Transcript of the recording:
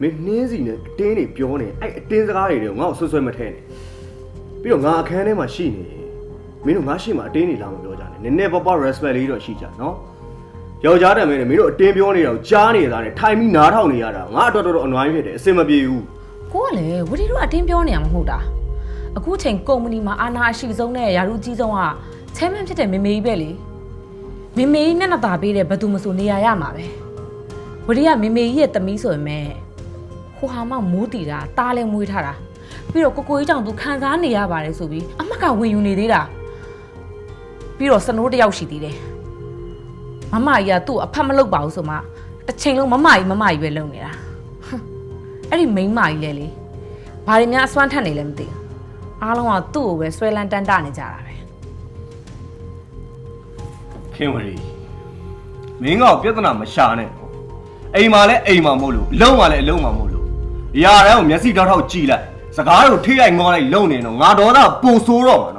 မင်းနှင်းစီနဲ့အတင်းတွေပြောနေအဲ့အတင်းစကားတွေတော့ငါ့ကိုဆွဆွဲမထဲနဲ့ပြီးတော့ငါအခန်းထဲမှာရှိနေရင်မင်းတို့ငါရှိမှအတင်းတွေလာမပြောကြနဲ့နည်းနည်းပေါ့ပေါ့ respect လေးတော့ရှိကြနော်ယောက်ျားတံမင်းနဲ့မင်းတို့အတင်းပြောနေတာကိုကြားနေတာနဲ့ထိုင်ပြီးနားထောင်နေရတာငါအတော်တော်အနွိုင်းဖြစ်တယ်အဆင်မပြေဘူးကိုကလည်းဝတီတို့အတင်းပြောနေရမှာမဟုတ်တာအခုချိန်ကုမ္ပဏီမှာအာဏာအရှိဆုံးနဲ့ယာရုကြီးဆုံးကချဲမန်ဖြစ်တဲ့မေမေကြီးပဲလေမေမေကြီးမျက်နှာตาပေးတဲ့ဘသူမဆိုနေရာရမှာပဲဝတီကမေမေကြီးရဲ့တမီးဆိုရင်မဲ့ ဟိုဟာမမိုးတီတာတားလဲမွေးထားတာပြီးတော့ကိုကိုကြီးကြောင့်သူခံစားနေရပါတယ်ဆိုပြီးအမက်ကဝင်ယူနေသေးတာပြီးတော့စနိုးတစ်ယောက်ရှိသေးတယ်မမကြီးကသူ့ကိုအဖတ်မလုပ်ပါဘူးဆိုမှတစ်ချိန်လုံးမမကြီးမမကြီးပဲလုပ်နေတာအဲ့ဒီမိန်းမကြီးလေလေဘာတွေများအစွမ်းထက်နေလဲမသိဘူးအားလုံးကသူ့ကိုပဲဆွဲလန်းတန်းတနေကြတာပဲခင်ဝရီမင်းကပြဿနာမရှာနဲ့နော်အိမ်မှာလဲအိမ်မှာမို့လို့အလုံးမှာလဲအလုံးမှာမို့လို့အ ရာတိုင်းကိုမျက်စိတောက်တောက်ကြည့်လိုက်စကားကိုထိရိုက်ငေါလိုက်လုံနေတော့ငါဒေါသပူဆိုးတော့မှာ